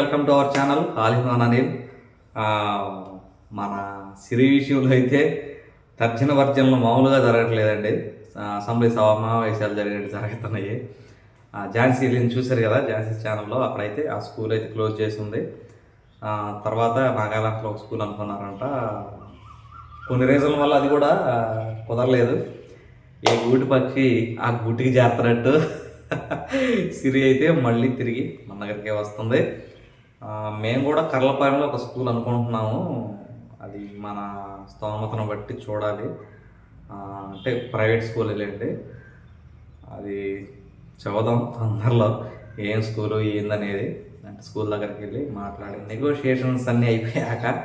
Welcome to our channel ఆలిహాన్ అనిల్ మన సిరి విషయంలో అయితే తర్జన వర్జనలు మామూలుగా జరగట్లేదండి. అసెంబ్లీ సమావేశాలు జరిగినట్టు జరుగుతున్నాయి. ఆ, ఝాన్సీ వెళ్ళింది చూశారు కదా ఝాన్సీ ఛానల్లో అక్కడైతే ఆ స్కూల్ అయితే క్లోజ్ చేసింది. తర్వాత నాగాలాండ్లో ఒక స్కూల్ అనుకున్నారంట. కొన్ని రీజన్ల వల్ల అది కూడా కుదరలేదు. ఏ గూటి పక్షి ఆ గూటికి చేస్తున్నట్టు సిరి అయితే మళ్ళీ తిరిగి మన దగ్గరికే వస్తుంది. మేము కూడా కర్లపాలెంలో ఒక స్కూల్ అనుకుంటున్నాము. అది మన స్తోమతను బట్టి చూడాలి. అంటే ప్రైవేట్ స్కూల్ వెళ్ళండి అది చదువుదాం తొందరలో. ఏం స్కూలు ఏందనేది. అంటే స్కూల్ దగ్గరికి వెళ్ళి మాట్లాడి నెగోషియేషన్స్ అన్నీ అయిపోయాక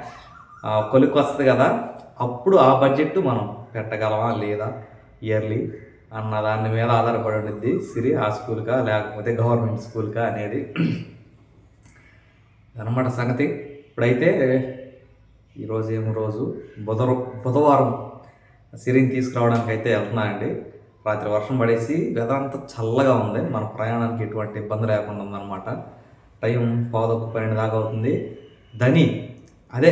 కొలికి వస్తుంది కదా. అప్పుడు ఆ బడ్జెట్ మనం పెట్టగలమా లేదా? ఇయర్లీ అన్న దాని మీద ఆధారపడి ఉండిద్ది. సిరి ఆ స్కూల్కా లేకపోతే గవర్నమెంట్ స్కూల్కా అనేది అనమాట సంగతి. ఇప్పుడైతే ఈరోజు ఏమో రోజు? బుధ బుధవారం సిరిని తీసుకురావడానికి అయితే వెళ్తున్నానండి. రాత్రి వర్షం పడేసి వెదర్ అంతా చల్లగా ఉంది. మన ప్రయాణానికి ఎటువంటి ఇబ్బంది లేకుండా ఉందన్నమాట. టైం పాదొక్క పన్నెండు దాకా అవుతుంది. ధని అదే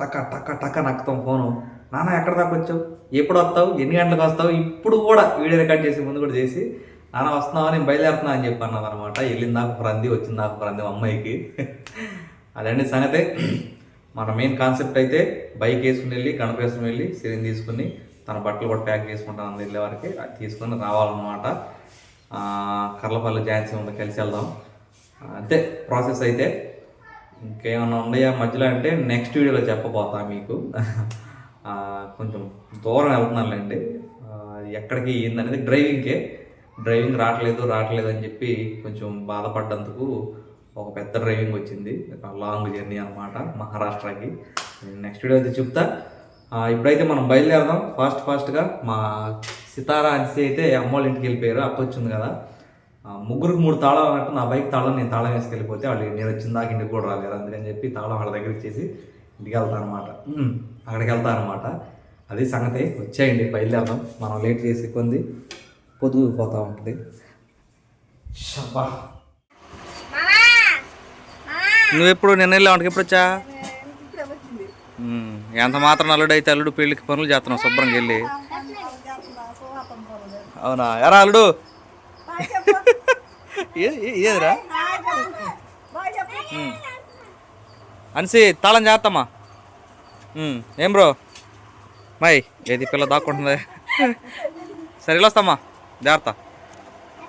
టక్క టక టక నక్కుతాం ఫోను. నాన్న ఎక్కడ దాకా వచ్చావు? ఎప్పుడు వస్తావు? ఎన్ని గంటలకు వస్తావు? ఇప్పుడు కూడా వీడియో రికార్డ్ చేసి ముందు కూడా చేసి నాన్న వస్తున్నావా? నేను బయలుదేరుతున్నా అని చెప్పి అన్నది అనమాట వెళ్ళిన దాకా ఒక రంది వచ్చిన దాకా ఒక మా అమ్మాయికి. అదండి సంగతే. మన మెయిన్ కాన్సెప్ట్ అయితే బైక్ వేసుకుని వెళ్ళి గణపేసుకుని వెళ్ళి సిరిని తీసుకుని తన బట్టలు కూడా ప్యాక్ చేసుకుంటాను వెళ్ళే వరకు అది తీసుకొని రావాలన్నమాట. కర్లపల్లి జాన్సీ ఉంది కలిసి వెళ్దాం. అంతే ప్రాసెస్ అయితే. ఇంకేమైనా ఉన్నాయా మధ్యలో అంటే నెక్స్ట్ వీడియోలో చెప్పబోతా మీకు. కొంచెం దూరం వెళ్తున్నానులేండి. ఎక్కడికి ఏందనేది డ్రైవింగ్కే డ్రైవింగ్ రావట్లేదు రావట్లేదు అని చెప్పి కొంచెం బాధపడ్డందుకు ఒక పెద్ద డ్రైవింగ్ వచ్చింది. లాంగ్ జర్నీ అనమాట మహారాష్ట్రకి. నెక్స్ట్ వీడియో అయితే చెప్తా. ఇప్పుడైతే మనం బయలుదేరదాం. ఫాస్ట్ ఫాస్ట్గా మా సితారా అనిసి అయితే అమ్మోళ్ళ ఇంటికి వెళ్ళిపోయారు. అప్పొచ్చింది కదా. ముగ్గురికి మూడు తాళాలు అన్నట్టు నా బైక్ తాళం నేను తాళం వేసుకెళ్ళిపోతే వాళ్ళు నేను వచ్చిన దాకా ఇంటికి కూడా రాలేదు. అందుకని చెప్పి తాళం వాళ్ళ దగ్గర ఇచ్చేసి ఇంటికి వెళ్తాను అనమాట అక్కడికి వెళ్తాను అనమాట అది సంగతి. వచ్చేయండి బయలుదేరదాం. మనం లేట్ చేసి కొంది పొదుగు పోతూ ఉంటుంది. షబ్బా. నువ్వు ఎప్పుడు నిన్న వెళ్ళావు వంటకి ఎప్పుడు వచ్చా? ఎంత మాత్రం అల్లుడు అయితే అల్లుడు పెళ్ళికి పనులు చేస్తున్నావు శుభ్రంగా వెళ్ళి. అవునా? ఎరా అల్లుడు. ఏదిరా. అనిసి తాళం చేస్తామా ఏం బ్రో? మై ఏది పిల్ల దాక్కుంటుంది? సరే వెళ్ళొస్తామా జాగ్రత్త.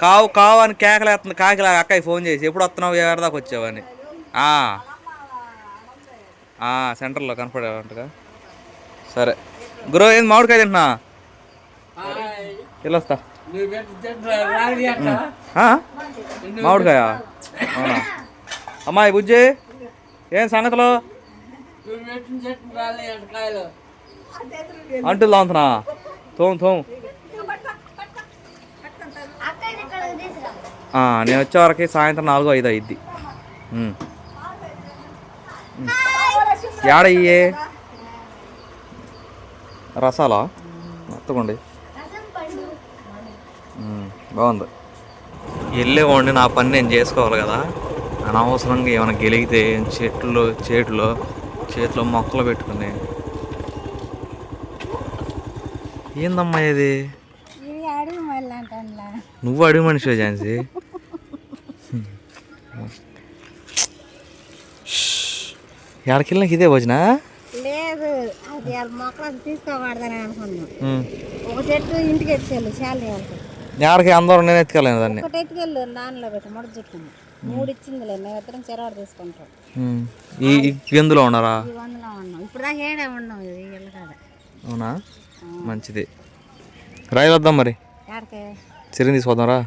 కావు కావు అని కేకలేస్తుంది కాకిలా అక్కయ్య ఫోన్ చేసి ఎప్పుడు వస్తున్నావు? ఎవరి దాకా వచ్చావని సెంటర్లో కనపడేవంటగా. సరే. గురు ఏంది మామిడికాయ తింటున్నా? వెళ్ళొస్తా? మామిడికాయ? అవునా? అమ్మాయి బుజ్జి ఏం సంగతులు? అంటులు తోముతున్నా తోము తోము. నేను వచ్చే వరకు సాయంత్రం నాలుగో ఐదు అయింది ఏడయ్యే రసాలా? మొత్తకోండి బాగుంది. వెళ్ళేవాడిని నా పని నేను చేసుకోవాలి కదా. అనవసరంగా ఏమైనా గెలిగితే చెట్లు చేతులు చేతిలో మొక్కలు పెట్టుకుని. ఏందమ్మా ఇది? నువ్వు అడుగు మనిషి ఝాన్సీ? ఎక్కడికి ఇదే భోజన? లేదు అది మొక్కలకు తీసుకోబడదని అనుకున్నాం. ఒక చెట్టు ఇంటికి ఎత్తుకెళ్ళు వాళ్ళకి ఎక్కడికి అందరూ నేను ఎత్తుకెళ్ళాను దాన్ని. ఒకటి ఎత్తుకెళ్ళు దానిలో పెట్టి మొడ చెట్టు మూడు ఇచ్చిందిలే మేము ఇద్దరం చెరవాడు తీసుకుంటాం. ఈ ఎందులో ఉన్నారా? వందలో ఉన్నాం. ఇప్పుడు దాకా ఏడే ఉన్నాం ఇది ఇళ్ళ కాడ. అవునా? మంచిది. రైలు వద్దాం మరి. ఎక్కడికి చిరిని తీసుకొద్దాంరా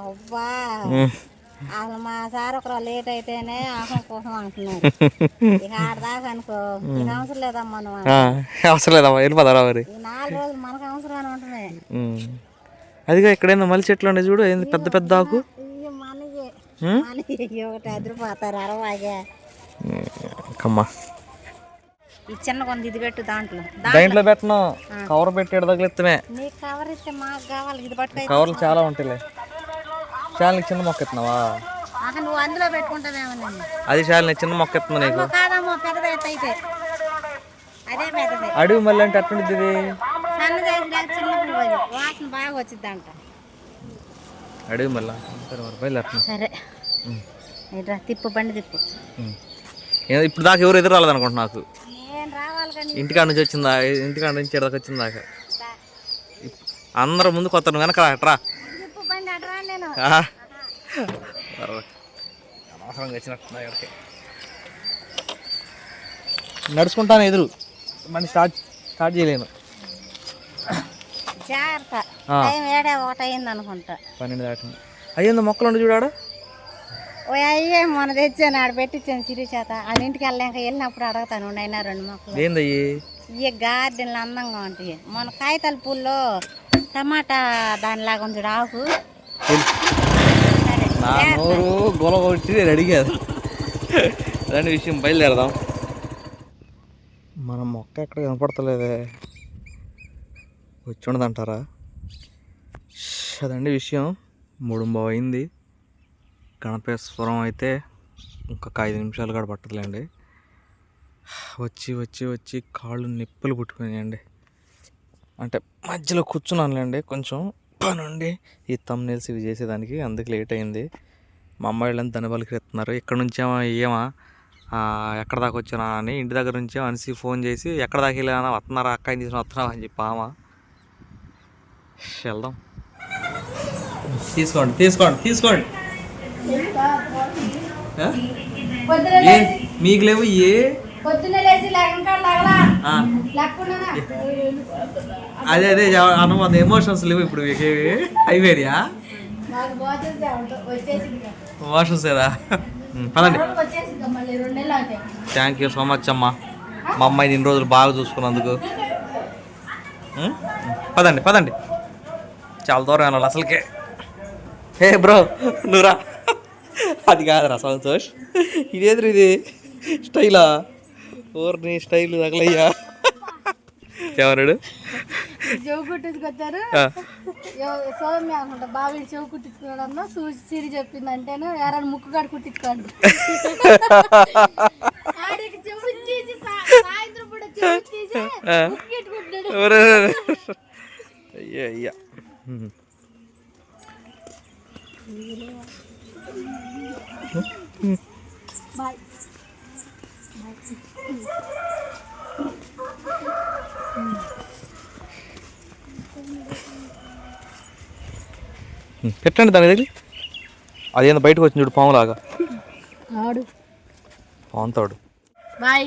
అబ్బా ఉమ్. అసలు మా సార్ ఒకరు లేట్ అయితేనే ఆహం కోసం అంటున్నారు. ఇక అనుకో నీకు అవసరం లేదమ్మా నువ్వు అవసరం లేదమ్మా వెళ్ళిపోతారా మరి? నాలుగు రోజులు మనకు అవసరం ఉంటున్నాయి. అదిగా ఇక్కడేందో మళ్ళీ చెట్లు ఉన్నాయి చూడు ఏంది పెద్ద పెద్ద ఆకు? ఒకటి అదిరిపోతారు అరవాగే కమ్మా. ఈ చిన్న కొంత ఇది పెట్టు దాంట్లో. దాంట్లో పెట్టను. కవర్ పెట్టాడు తగిలిత్తమే కవర్ ఇస్తే మాకు కావాలి ఇది పట్టుకో. కవర్లు చాలా ఉంటాయిలే. చాలా నీకు చిన్న మొక్క ఎత్తున్నావా? నువ్వు అందులో అది శాలిని చిన్న మొక్క ఎత్తుంది నీకు. అమ్మో కాదమ్మో పెద్దది ఎట్ట అయితే. అదే పెద్దది. అడుగు మళ్ళీ అంటే అట్టుండిద్ది ఇది? సన్నది అయితే లేక చిన్న పువ్వు అది వాసన బాగా వచ్చిందంట. అడుగు మళ్ళీ సరే మరి బయలుదేరుతున్నా. సరే. ఇట్రా తిప్పు బండి తిప్పు. ఏ- ఇప్పుడు దాకా ఎవరు ఎదురు రాలేదనుకుంటున్నా నాకు? నేను రావాలి కానీ ఇంటికాడ నుంచి వచ్చిందా? ఇంటికాడ నుంచి ఇక్కడ దాకా వచ్చింది? దాకా ఇప్- అందరూ ముందు కొత్త నువ్వు వెనక రా, అట్రా తిప్పు బండి అట్రా నేను ఆ. అరవై. అనవసరంగా వచ్చినట్టున్నా ఇక్కడికి నడుచుకుంటాను ఎదురు. మళ్ళీ స్టార్ట్ స్టార్ట్ చేయలేను. జాగ్రత్త. టైం ఏడే ఒకటి అయింది అనుకుంటా. పన్నెండు దాటింది. అయ్యింది మొక్కలు ఉండి చూడాడు ఓ అయ్యే మొన్న తెచ్చాను ఆడ పెట్టించాను సిరి చేత. వాళ్ళ ఇంటికి వెళ్ళాక వెళ్ళినప్పుడు అడగతాను అయినా రెండు మొక్కలు. ఏందయ్యి? ఈ గార్డెన్లు అందంగా ఉంటాయి. మన కాగితాల పూల్లో టమాటా దానిలాగా ఉంది చూడు ఆకు. నా నోరు గొలవ కొట్టి నేను అడిగాను. దాని విషయం బయలుదేరదాం. మన మొక్క ఎక్కడ కనపడతలేదే? వచ్చి ఉండదంటారా? అదండి విషయం. మూడుంబావు అయింది గణపేశ్వరం అయితే ఇంకొక ఐదు నిమిషాలు కూడా పట్టదులేండి. వచ్చి వచ్చి వచ్చి కాళ్ళు నిప్పులు పుట్టుకున్నాయండి. అంటే మధ్యలో కూర్చున్నానులేండి కొంచెం. పని ఉండి ఈ తమ్నేల్స్ ఇవి చేసేదానికి అందుకు లేట్ అయింది. మా అమ్మాయి వాళ్ళని ధనబలికి ఎత్తున్నారు ఇక్కడ నుంచేమో ఏమా ఎక్కడ దాకా వచ్చినా అని ఇంటి దగ్గర నుంచి అనిసి ఫోన్ చేసి ఎక్కడ దాకా వెళ్ళానా? వస్తున్నారా? అక్కని తీసుకుని వస్తున్నావా? అని చెప్పి ఆమా వెళ్దాం. తీసుకోండి తీసుకోండి తీసుకోండి. మీకు లేవు ఏ? పొద్దున్నే లేచి లేకుండా లాగలా ఆ, లేకుండా? అదే అదే అనుమాన ఎమోషన్స్ లేవు ఇప్పుడు మీకు. ఏవి? అయిపోయాయా మాకు పోతుంది వచ్చేసింది ఎమోషన్స్ ఏదా? పదండి. థ్యాంక్ యూ సో మచ్ అమ్మా. మా అమ్మాయిని ఇన్ని రోజులు బాగా చూసుకున్నందుకు? పదండి పదండి. చాలా దూరం వెళ్ళాలి అసలుకే. హే బ్రో నువ్వురా అది కాదురా సంతోష్. ఇదేది ఇది స్టైలా? ఓర్ని స్టైల్ తగలయ్యా. ఎవరాడు చెవు కుట్టించుకొచ్చారు సౌమ్య అనుకుంటా బావి చెవు కుట్టించుకోవడంలో చూసి సిరి చెప్పింది అంటేను ఎవరైనా ముక్కు కాడ కుట్టించుకోండి. తీసి పెట్టండి దాని దగ్గర అదేందో బయటకు వచ్చింది చూడు పాములాగా. ఆడు. పాముతాడు. బాయ్.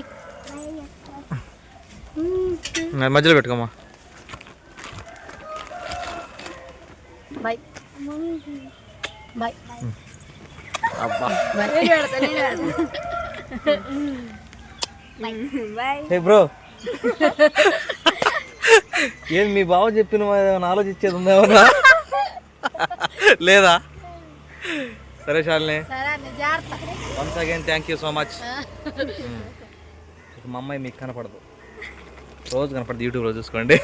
మరి మధ్యలో పెట్టుకోమా బాయ్. బాయ్. అబ్బా. బాయ్. హే బ్రో ఏం మీ బావ చెప్పిన ఏమైనా ఆలోచించేది ఉందా ఏమన్నా? లేదా? సరే Shalini once again thank you so much మా అమ్మాయి మీకు కనపడదు. రోజు కనపడదు యూట్యూబ్లో చూసుకోండి.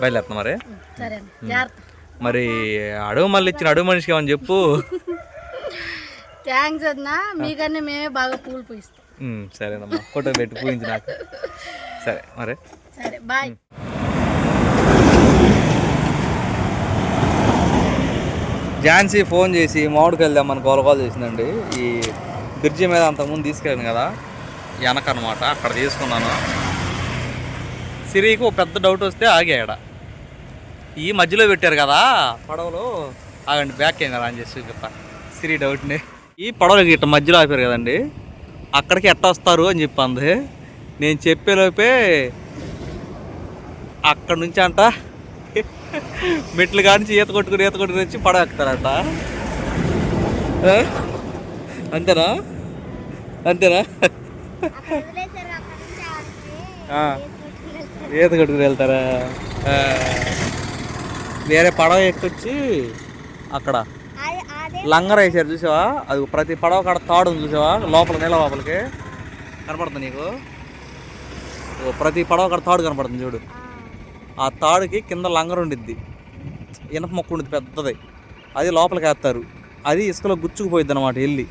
బయలుదేరుతున్నా మరి. జాగ్రత్త. మరి అడుగు మళ్ళీ ఇచ్చిన అడుగు మనిషికి ఏమని చెప్పు? థ్యాంక్స్ అన్నా మీకన్నా మేమే బాగా పూలు పూయిస్తాం ఉమ్, సరేనమ్మా. ఫోటో పెట్టి పూయించి నాకు. సరే మరి. సరే బాయ్. ఝాన్సీ ఫోన్ చేసి మామిడికి వెళ్దాం మన గోలగోలు చేసిందండి. ఈ బ్రిడ్జి మీద అంతకుముందు తీసుకెళ్ళాను కదా వెనక అనమాట అక్కడ తీసుకున్నాను. సిరికి ఒక పెద్ద డౌట్ వస్తే ఆగాడ ఈ మధ్యలో పెట్టారు కదా పడవలో. ఆగండి బ్యాక్ కెమెరా ఆన్ చేసి చూపిస్తా సిరి డౌట్ని ఈ పడవలకి ఇట్ట మధ్యలో ఆపారు కదండి. అక్కడికి ఎట్ట వస్తారు అని చెప్పింది. నేను చెప్పేలోపే అక్కడ నుంచి అంట మెట్లు కానించి ఈత కొట్టుకుని ఈత కొట్టుకుని వచ్చి పడవ ఎక్కుతారంట. అంతేనా? అంతేనా? ఈత కొట్టుకుని వెళ్తారా? వేరే పడవ ఎక్కొచ్చి అక్కడ లంగర్ వేసారు చూసావా? అది ప్రతి పడవ కాడ తాడు ఉంది చూసావా? లోపల నీళ్ళ లోపలికి. కనపడుతుంది నీకు? ప్రతి పడవ కాడ తాడు కనపడుతుంది చూడు. ఆ తాడుకి కింద లంగర్ ఉండిద్ది. ఇనప మొక్క ఉండిద్ది పెద్దది. అది లోపలికి వేస్తారు. అది ఇసుకలో గుచ్చుకుపోయిద్ది అనమాట వెళ్ళి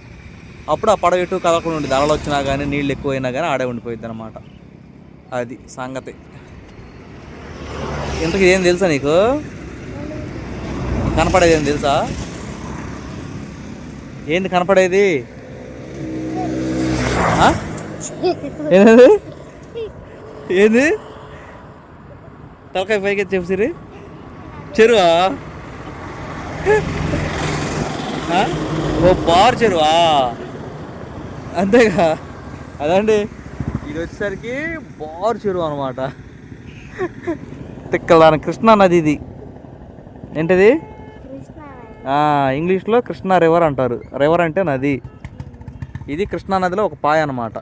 అప్పుడు ఆ పడవ ఎటు కదలకుండా ఉండేది అలలు వచ్చినా కానీ నీళ్ళు ఎక్కువైనా కానీ ఆడే ఉండిపోయిద్ది అనమాట అది సంగతి. ఇంతకు ఏం తెలుసా నీకు? కనపడేది ఏం తెలుసా? ఏంది కనపడేది? ఏంది? ఏంది? తలకాయ పైకి చెప్పు సిరి. చెరువా? ఓ బార్ చెరువా? అంతేగా? అదండి. ఇది వచ్చేసరికి బార్ చెరువు అనమాట తిక్కలాన కృష్ణా నది ఇది. ఏంటిది? ఇంగ్లీష్లో కృష్ణా రివర్ అంటారు. రివర్ అంటే నది. ఇది కృష్ణా నదిలో ఒక పాయ అనమాట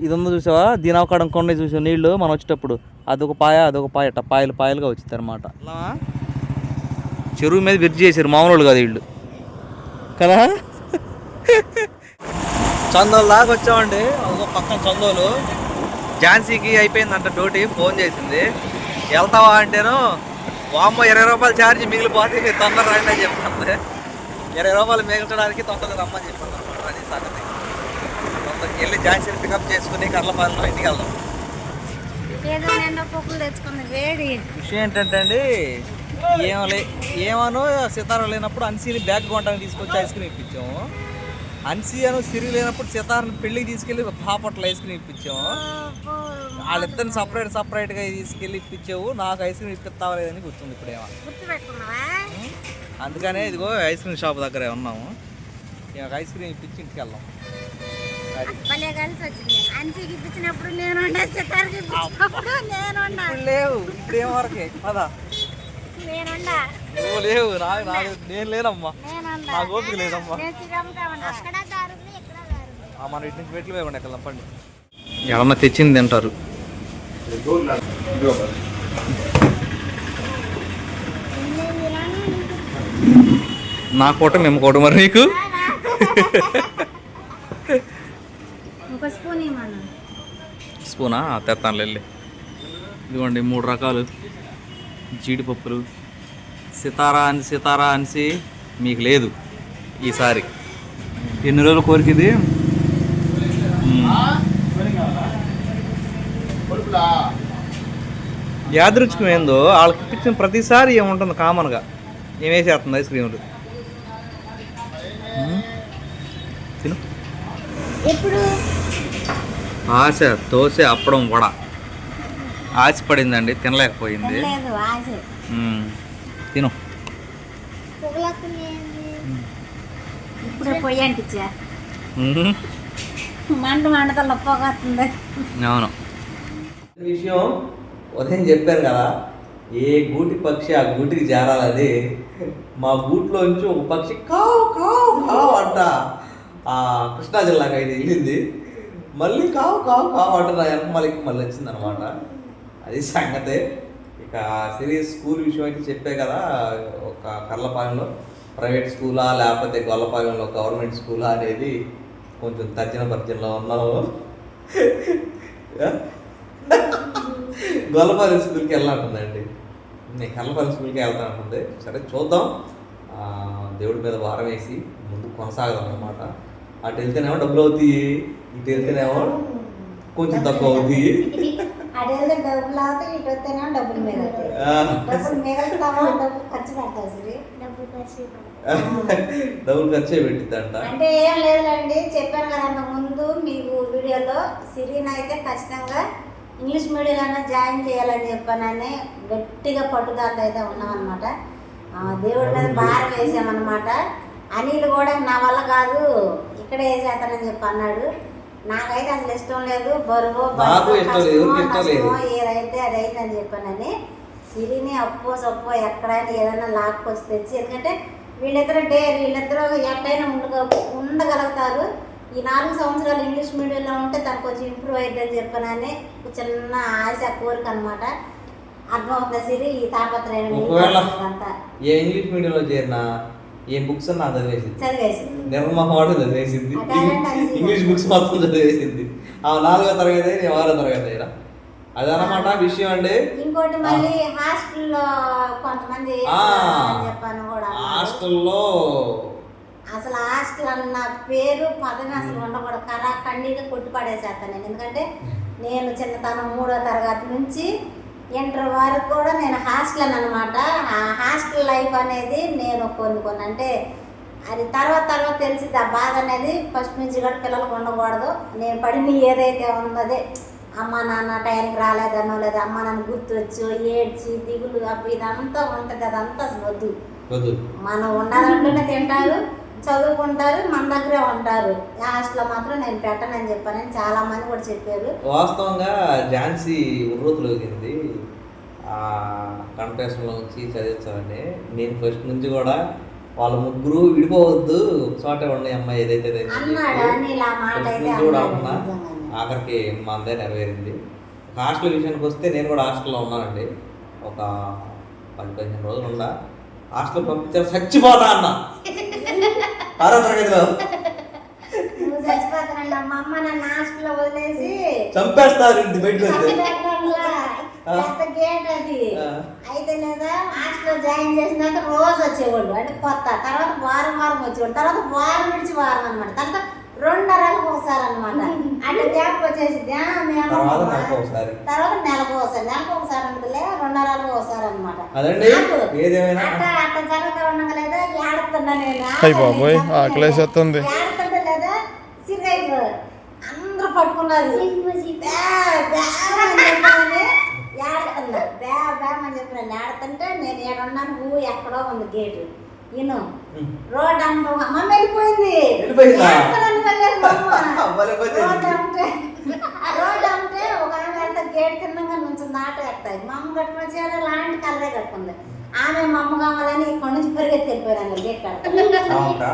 ఇది ఉందో చూసావా? దీని అవకాడం కొన్ని చూసా నీళ్ళు మనం వచ్చేటప్పుడు. అదొక పాయ అదొక పాయ ఇట్ట పాయలు పాయలుగా వచ్చింది అనమాట చెరువు మీద బ్రిడ్జ్ చేశారు మామూలు కాదు వీళ్ళు. కదా? చందోలు దాకా వచ్చామండి. ఒక పక్కన చందోలు. ఝాన్సీకి అయిపోయిందంట డ్యూటీ. ఫోన్ చేసింది. వెళ్తావా అంటేను వామ్మ ఇరవై రూపాయలు ఛార్జ్ మిగిలిపోతే మీరు తొందర రండి అని చెప్పాను ఇరవై రూపాయలు మిగల్చడానికి తొందరగా రమ్మని చెప్పాను అనమాట అది సంగతి. తొందరకి వెళ్ళి ఝాన్సీని పికప్ చేసుకుని కర్లపాలెంలో ఇంటికి వెళ్దాం. విషయం ఏంటంటే అండి ఏమలే ఏమనో సితార లేనప్పుడు అన్సీని బ్యాగ్ కొనడానికి తీసుకొచ్చి ఐస్ క్రీమ్ ఇప్పించాము. అన్సీ అను సిరి లేనప్పుడు సితారని పెళ్ళికి తీసుకెళ్ళి పాపట్ల ఐస్ క్రీమ్ ఇప్పించాము. వాళ్ళిద్దరిని సపరేట్ సపరేట్గా తీసుకెళ్ళి ఇప్పించావు. నాకు ఐస్ క్రీమ్ ఇప్పిస్తావా లేదని గుర్తుంది ఇప్పుడేమో అందుకనే ఇదిగో ఐస్ క్రీమ్ షాప్ దగ్గరే ఉన్నాము. ఇక ఐస్ క్రీమ్ ఇప్పించి ఇంటికి వెళ్దాం. లేవు. ఇప్పుడు ఏం వరకే? పదా. నువ్వు లేవు. నేను లేనమ్మా. నాకు ఓపిక లేదమ్మా. మనం ఇటు నుంచి పెట్టి వేయకుండా ఎక్కడ పండి. ఎవరన్నా తెచ్చింది తింటారు. నా కోట మేము కోట మరి నీకు స్పూనా తెస్తాను వెళ్ళి ఇదిగోండి మూడు రకాలు. జీడిపప్పులు. సితారా అని సితారా అనిసి మీకు లేదు ఈసారి. ఎన్ని రోజులు కోరికది యాదృచ్ఛికం ఏందో వాళ్ళకి ఇప్పించిన ప్రతిసారి ఏముంటుంది కామన్గా? ఏమేసేస్తుంది ఐస్ క్రీములు. తిను. ఆశ దోశ అప్పడం వడ. ఆశ. పడిందండి తినలేకపోయింది. తిను అవును. విషయం ఉదయం చెప్పాను కదా ఏ గూటి పక్షి ఆ గూటికి చేరాలని మా గూట్లోంచి ఒక పక్షి కావు కావు కావు అంట. ఆ కృష్ణా జిల్లాకి అయితే వెళ్ళింది. మళ్ళీ కావు కావు కావు అంట. నా వెనకమాలకి మళ్ళీ వచ్చింది అనమాట అది సంగతే. ఇక సిరీస్ స్కూల్ విషయం అయితే చెప్పే కదా ఒక కర్లపాలెంలో. ప్రైవేట్ స్కూలా లేకపోతే గొల్లపాలెంలో గవర్నమెంట్ స్కూలా అనేది కొంచెం తర్జన భర్జనలో ఉన్నాము గొల్లపాలెం స్కూల్కి వెళ్ళాలంటుందండి నేను కల్లపాలెం స్కూల్కి వెళ్తాను అంటుంది. సరే చూద్దాం. ఆ, దేవుడి మీద భారం వేసి ముందు కొనసాగదాం అనమాట అటు వెళ్తేనేమో డబ్బులు అవుతాయి ఇటు వెళ్తేనేమో కొంచెం తక్కువ అవుతాయి. డబ్బులు ఖర్చు పెట్టిద్దంట. అంటే ఏం లేదులేండి చెప్పాను కదా ముందు మీకు వీడియోలో సిరీన్ అయితే ఖచ్చితంగా ఇంగ్లీష్ మీడియంలో జాయిన్ చేయాలని చెప్పానని గట్టిగా పట్టుదల అయితే ఉన్నామన్నమాట. దేవుడి మీద భారం వేసామన్నమాట. అనిల్ కూడా నా వల్ల కాదు ఇక్కడే వేసేస్తానని చెప్పి అన్నాడు. నాకైతే అసలు ఇష్టం లేదు. బరువు కష్టమో, ఏదైతే అది అయిందని చెప్పానని సిరిని అప్పో సప్పో ఎక్కడైనా ఏదైనా లాక్కొచ్చి తెచ్చి ఎందుకంటే వీళ్ళిద్దరు డే వీళ్ళిద్దరూ ఎట్టయినా ఉండగ ఉండగలుగుతారు. ఈ నాలుగు సంవత్సరాలు ఇంగ్లీష్ మీడియంలో ఉంటే తనకు కొంచెం ఇంప్రూవ్ అయిద్దని చెప్పానని చిన్న ఆశ కోరిక అనమాట అర్థమవుతుంది సిరి? ఈ తాపత్రయం ఏ ఇంగ్లీష్ మీడియంలో చేరినా ఏ బుక్స్ అన్నా చదివేసింది. నిర్మహవాడు చదివేసింది. ఇంగ్లీష్ బుక్స్ మొత్తం చదివేసింది. ఆ నాలుగో తరగతి నేను ఆరో తరగతి అయినా. అదనమాట విషయం అండి. ఇంకోటి మళ్ళీ హాస్టల్లో కొంతమంది చెప్పాను కూడా. హాస్టల్లో అసలు హాస్టల్ అన్న పేరు పదవి అసలు ఉండకూడదు. కరా ఖండిగా కొట్టి పడేసేస్తాను నేను. ఎందుకంటే నేను చిన్నతనం మూడో తరగతి నుంచి ఇంటర్ వరకు కూడా నేను హాస్టల్ అనమాట ఆ హాస్టల్ లైఫ్ అనేది నేను కొన్ని కొన్ని అంటే అది తర్వాత తర్వాత తెలిసింది ఆ బాధ అనేది ఫస్ట్ నుంచి కూడా పిల్లలకు ఉండకూడదు. నేను పడిన ఏదైతే ఉన్నదే అమ్మ నాన్న టైంకి రాలేదనో లేదా అమ్మ నాన్న గుర్తొచ్చు ఏడ్చి దిగులు అవి ఇదంతా ఉంటుంది. అదంతా వద్దు. మనం ఉన్నదాంట్లోనే తింటారు. చదువుకుంటారు మన దగ్గరే ఉంటారు. హాస్టల్లో మాత్రం నేను పెట్టనని చెప్పానని చాలా మంది కూడా చెప్పారు. వాస్తవంగా ఝాన్సీ ఉర్రూతులోకింది ఆ కంటెస్ట్లో నుంచి చదివించాలని నేను ఫస్ట్ నుంచి కూడా వాళ్ళ ముగ్గురు విడిపోవద్దు చోటే ఉన్నాయి అమ్మాయి ఏదైతే కూడా ఉన్నా. ఆఖరికి మా అందే నెరవేరింది. హాస్టల్ విషయానికి వస్తే నేను కూడా హాస్టల్లో ఉన్నానండి. ఒక పది పదిహేను రోజులు ఉండా. హాస్టల్ పంపించారు చచ్చిపోతా అన్న. ఆరో తరగతిలో? చంపేస్తారు ఇంటి బయటకు గేట్ అది. అయితే లేదా హాస్టల్లో జాయిన్ చేసినాక రోజు వచ్చేవాళ్ళు. అంటే కొత్త. తర్వాత వారం వారం వచ్చేవాళ్ళు. తర్వాత వారం విడిచి వారం అనమాట తర్వాత రెండు నెలలకు ఒకసారి అనమాట అంటే గ్యాప్ వచ్చేసి "దా, మీ అమ్మ తర్వాత అమ్మ." నెలకు ఒకసారి. నెలకు ఒకసారి. ఉంటుందిలే రెండు నెలలకు ఒకసారి అనమాట అదండి. ఏదేమైనా. అట్ట అట్ట జరుగుతూ ఉండగా లేదా? ఏడుతున్నా నేను. అయ్ బాబోయ్, ఆకలేసేస్తుంది. ఏడుతుంటే లేదా? సిరిగైపు అందరూ పట్టుకున్నారు. ఏడుతున్నా బ్యా బ్యా అని చెప్పిన ఏడుతుంటే నేను ఏడున్నాను. ఊ ఎక్కడో ఉంది గేటు. ఇను. రోడ్ అంటూ అమ్మ వెళ్ళిపోయింది. రోడ్ అంటే ఒక ఆమె ఎంత గేట్ కిందంగా నుంచి ఆట ఎత్తాయి మా అమ్మ కట్టుకున్న చీర లాంటి కలరే కట్టుకుంది. ఆమె మా అమ్మ కావాలని ఇక్కడ నుంచి పరిగెత్తి వెళ్ళిపోయాను గేట్ కడతా?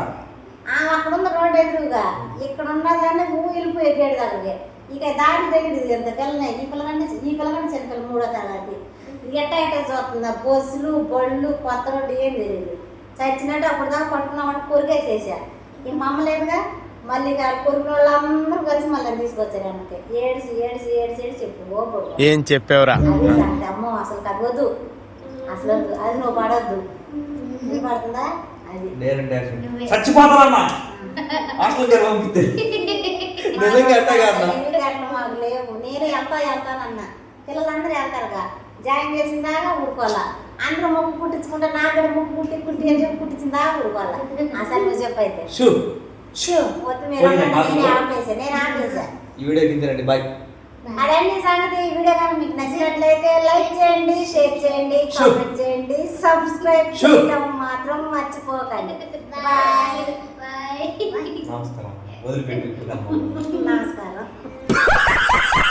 ఆమె అక్కడ ఉన్న రోడ్ ఎదురుగా ఇక్కడ ఉన్నదాన్ని నువ్వు వెళ్ళిపోయే గేట్ దగ్గరికి. ఇక దారి తెలియదు ఎంత పిల్లనే ఈ పిల్లకంటే ఈ పిల్లకంటే చిన్న పిల్ల మూడో తరగతి. ఎట్ట ఎట్ట చూస్తుంది? బస్సులు బళ్ళు కొత్త రోడ్డు ఏం తెలియదు చచ్చినట్టు అప్పుడు దాకా పట్టుకున్నామంటే కొరికేసేసా ఈ మా అమ్మ లేదుగా మళ్ళీ కొరికిన వాళ్ళందరూ కలిసి మళ్ళీ తీసుకొచ్చారు ఆమెకి. ఏడిసి ఏడిసి ఏడిసి ఏడిసి చెప్పు. ఏం చెప్పావురా. అమ్మో అసలు వద్దు అసలు అది నువ్వు పడద్దు. నువ్వు పడుతుందా? అది. హాస్టల్ గారు నిజంగా అట్ట కాదు. మాకు లేవు. నేను వెళ్తా వెళ్తానన్నా. పిల్లలందరూ వెళ్తారుగా. జాయిన్ చేసిన దాకా ఊరుకోవాలా? అందరూ ముక్కు కుట్టించుకుంటే నాకు కూడా ముక్కు కుట్టి కుట్టి అని చెప్పి కుట్టించిన దాకా ఊరుకోవాలా అసలు నువ్వు చెప్పైతే షూ. షూ. వద్దు మీరు పోయినా, అనండి, నేను నాకు- ఆపేసా? నేను ఆపేసా? ఈ వీడియో కిందరండి బాయ్. అదండి సంగతి. ఈ వీడియో కానీ మీకు నచ్చినట్లయితే లైక్ చేయండి షేర్ చేయండి Sure. కామెంట్ చేయండి సబ్స్క్రైబ్ Sure. చేయడం మాత్రం మర్చిపోకండి. బాయ్. నమస్కారం. వదిలిపెట్టి నమస్కారం.